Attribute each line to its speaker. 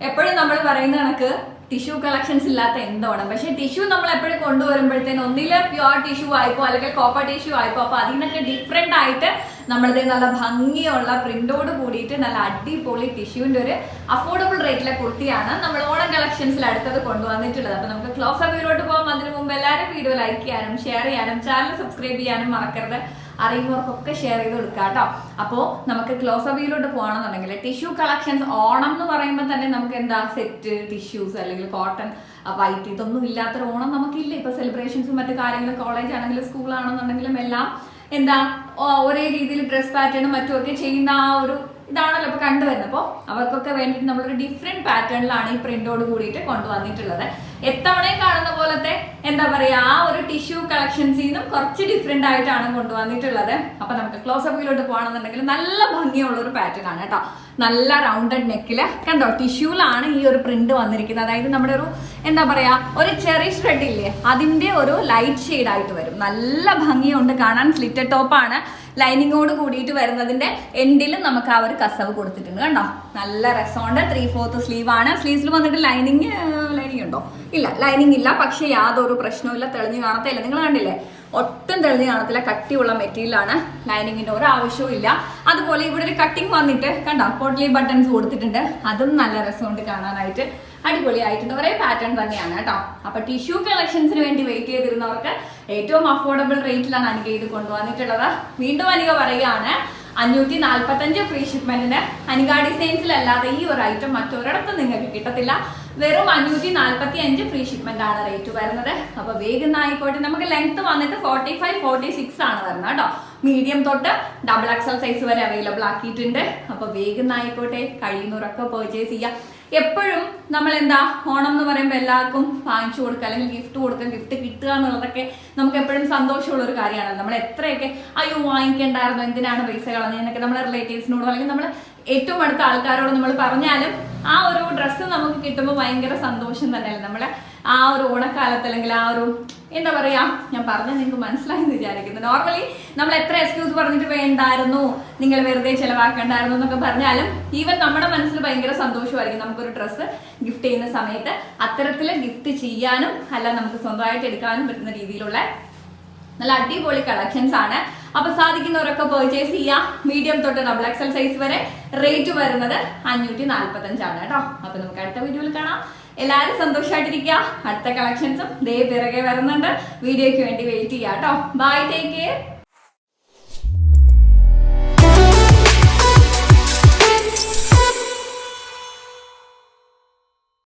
Speaker 1: എപ്പോഴും നമ്മൾ പറയുന്ന കണക്ക് ടിഷ്യൂ കളക്ഷൻസ് ഇല്ലാത്ത എന്തോണം. പക്ഷെ ടിഷ്യൂ നമ്മൾ എപ്പോഴും കൊണ്ടുവരുമ്പോഴത്തേന് ഒന്നിലെ പ്യുവർ ടിഷ്യൂ ആയിപ്പോ അല്ലെങ്കിൽ കോപ്പർ ടിഷ്യൂ ആയിപ്പോ അപ്പൊ അതിനൊക്കെ ഡിഫറെന്റ് ആയിട്ട് നമ്മളിത് നല്ല ഭംഗിയുള്ള പ്രിന്റോട് കൂടിയിട്ട് നല്ല അടിപൊളി ടിഷ്യൂവിന്റെ ഒരു അഫോർഡബിൾ റേറ്റിലെ കുർത്തിയാണ് നമ്മൾ ഓണം കളക്ഷൻസിൽ അടുത്തത് കൊണ്ടുവന്നിട്ടുള്ളത്. അപ്പൊ നമുക്ക് ക്ലോസ് അപ്പിയിലോട്ട് പോകാം അതിന് മുമ്പ് എല്ലാവരും വീഡിയോ ലൈക്ക് ചെയ്യാനും ഷെയർ ചെയ്യാനും ചാനൽ സബ്സ്ക്രൈബ് ചെയ്യാനും മറക്കരുത്. അറിയുന്നവർക്കൊക്കെ ഷെയർ ചെയ്ത് കൊടുക്കുക കേട്ടോ അപ്പോൾ നമുക്ക് ക്ലോസ് അവിയിലോട്ട് പോകണമെന്നുണ്ടെങ്കിൽ ടിഷ്യൂ കളക്ഷൻസ് ഓണം എന്ന് പറയുമ്പോൾ തന്നെ നമുക്ക് എന്താ സെറ്റ് ടിഷ്യൂസ് അല്ലെങ്കിൽ കോട്ടൺ വൈറ്റ് ഇതൊന്നും ഇല്ലാത്തൊരു ഓണം നമുക്കില്ല? ഇപ്പൊ സെലിബ്രേഷൻസും മറ്റു കാര്യങ്ങളും കോളേജ് ആണെങ്കിലും സ്കൂളാണെന്നുണ്ടെങ്കിലും എല്ലാം എന്താ ഒരേ രീതിയിൽ ഡ്രസ് പാറ്റേണും മറ്റുമൊക്കെ ചെയ്യുന്ന ആ ഒരു ഇതാണല്ലോ ഇപ്പൊ കണ്ടുവരുന്നത്. അപ്പോൾ അവർക്കൊക്കെ വേണ്ടിയിട്ട് നമ്മളൊരു ഡിഫറെന്റ് പാറ്റേണിലാണ് ഈ പ്രിന്റോട് കൂടിയിട്ട് കൊണ്ടുവന്നിട്ടുള്ളത്. എത്തവണയും കാണുന്ന പോലത്തെ എന്താ പറയാ ആ ഒരു ടിഷ്യൂ കളക്ഷൻസിൽ നിന്നും കുറച്ച് ഡിഫറെന്റ് ആയിട്ടാണ് കൊണ്ടുവന്നിട്ടുള്ളത്. അപ്പൊ നമുക്ക് ക്ലോസ് അപ്പിലോട്ട് പോകണമെന്നുണ്ടെങ്കിൽ നല്ല ഭംഗിയുള്ള ഒരു പാറ്റേൺ ആണ് കേട്ടോ. നല്ല റൗണ്ടഡ് നെക്കിൽ. കണ്ടോ ടിഷ്യൂലാണ് ഈ ഒരു പ്രിന്റ് വന്നിരിക്കുന്നത്. അതായത് നമ്മുടെ ഒരു എന്താ പറയാ ഒരു ചെറി ഷ്രെഡ് ഇല്ലേ അതിന്റെ ഒരു ലൈറ്റ് ഷെയ്ഡ് ആയിട്ട് വരും. നല്ല ഭംഗിയുണ്ട് കാണാൻ സ്ലിറ്റഡ് ടോപ്പാണ് ലൈനിങ്ങോട് കൂടിയിട്ട് വരുന്നതിന്റെ എൻഡിലും നമുക്ക് ആ ഒരു കസവ് കൊടുത്തിട്ടുണ്ട് കണ്ടോ? നല്ല രസമുണ്ട്. ത്രീ ഫോർത്ത് സ്ലീവ് ആണ്. സ്ലീവ്സിൽ വന്നിട്ട് ലൈനിങ് ലൈനിങ് ഉണ്ടോ? ഇല്ല ലൈനിങ് ഇല്ല. പക്ഷെ യാതൊരു പ്രശ്നവും തെളിഞ്ഞു കാണത്തില്ല. നിങ്ങൾ കണ്ടില്ലേ? ഒട്ടും തെളിഞ്ഞു കാണത്തില്ല. കട്ടിയുള്ള മെറ്റീരിയലാണ് ലൈനിങ്ങിന്റെ ഒരു ആവശ്യവും ഇല്ല. അതുപോലെ ഇവിടെ ഒരു കട്ടിങ് വന്നിട്ട് കണ്ടോ? പോട്ട്ലി ബട്ടൺസ് കൊടുത്തിട്ടുണ്ട്. അതും നല്ല രസമുണ്ട് കാണാനായിട്ട്. അടിപൊളിയായിട്ടുണ്ട്. ഒരേ പാറ്റേൺ തന്നെയാണ് കേട്ടോ. അപ്പൊ ടിഷ്യൂ കളക്ഷൻസിന് വേണ്ടി വെയിറ്റ് ചെയ്തിരുന്നവർക്ക് ഏറ്റവും അഫോർഡബിൾ റേറ്റിലാണ് അനിക ഇത് കൊണ്ടുവന്നിട്ടുള്ളത്. വീണ്ടും അനിക പറയുകയാണ് അഞ്ഞൂറ്റി നാൽപ്പത്തഞ്ച് ഫ്രീ ഷിപ്മെന്റിന് അനിക ഡിസൈൻസിലല്ലാതെ ഈ ഒരു ഐറ്റം മറ്റൊരിടത്തും നിങ്ങൾക്ക് കിട്ടത്തില്ല. വെറും അഞ്ഞൂറ്റി നാൽപ്പത്തി അഞ്ച് ഫ്രീ ഷിപ്മെന്റ് ആണ് റേറ്റ് വരുന്നത്. അപ്പൊ വേഗം ആയിക്കോട്ടെ. നമുക്ക് ലെങ്ത് വന്നിട്ട് ഫോർട്ടി ഫൈവ് ഫോർട്ടി സിക്സ് ആണ് വരുന്നത് കേട്ടോ. മീഡിയം തൊട്ട് ഡബിൾ എക്സൽ സൈസ് വരെ അവൈലബിൾ ആക്കിയിട്ടുണ്ട്. അപ്പൊ വേഗം ആയിക്കോട്ടെ. കഴിയുന്നവരൊക്കെ പെർച്ചേസ് ചെയ്യാം. എപ്പോഴും നമ്മൾ എന്താ ഓണം എന്ന് പറയുമ്പോൾ എല്ലാവർക്കും വാങ്ങിച്ചു കൊടുക്കുക അല്ലെങ്കിൽ ഗിഫ്റ്റ് കൊടുക്കുക ഗിഫ്റ്റ് കിട്ടുക എന്നുള്ളതൊക്കെ നമുക്ക് എപ്പോഴും സന്തോഷമുള്ള ഒരു കാര്യമാണ്. നമ്മൾ എത്രയൊക്കെ അയ്യോ വാങ്ങിക്കേണ്ടായിരുന്നു എന്തിനാണ് പൈസ കളഞ്ഞെന്നൊക്കെ നമ്മളെ റിലേറ്റീവ്സിനോടോ അല്ലെങ്കിൽ നമ്മൾ ഏറ്റവും അടുത്ത ആൾക്കാരോട് നമ്മൾ പറഞ്ഞാലും ആ ഒരു കിട്ടുമ്പോൾ ഭയങ്കര സന്തോഷം തന്നെയല്ലേ? നമ്മളെ ആ ഒരു ഓണക്കാലത്ത് അല്ലെങ്കിൽ ആ ഒരു എന്താ പറയാ ഞാൻ പറഞ്ഞ നിങ്ങൾക്ക് മനസ്സിലായെന്ന് വിചാരിക്കുന്നു. നോർമലി നമ്മൾ എത്ര എക്സ്ക്യൂസ് പറഞ്ഞിട്ട് വേണ്ടായിരുന്നു നിങ്ങൾ വെറുതെ ചിലവാക്കണ്ടായിരുന്നു എന്നൊക്കെ പറഞ്ഞാലും ഈവൻ നമ്മുടെ മനസ്സിൽ ഭയങ്കര സന്തോഷമായിരിക്കും. നമുക്കൊരു ഡ്രസ്സ് ഗിഫ്റ്റ് ചെയ്യുന്ന സമയത്ത് അത്തരത്തിൽ ഗിഫ്റ്റ് ചെയ്യാനും അല്ല നമുക്ക് സ്വന്തമായിട്ട് എടുക്കാനും പറ്റുന്ന രീതിയിലുള്ള നല്ല അടിപൊളി കളക്ഷൻസ് ആണ്. അപ്പൊ സാധിക്കുന്നവരൊക്കെ പെർച്ചേസ് ചെയ്യാം. മീഡിയം തൊട്ട് ഡബിൾ എക്സൽ സൈസ് വരെ റേറ്റ് വരുന്നത് അഞ്ഞൂറ്റി നാല്പത്തി അഞ്ചാണ് കേട്ടോ. അപ്പൊ നമുക്ക് അടുത്ത വീഡിയോയിൽ കാണാം. എല്ലാവരും സന്തോഷമായിട്ടിരിക്കുക അടുത്ത കളക്ഷൻസും ദേ പിറകെ വരുന്നുണ്ട്. വീഡിയോയ്ക്ക് വേണ്ടി വെയിറ്റ് ചെയ്യാം കേട്ടോ. Bye take care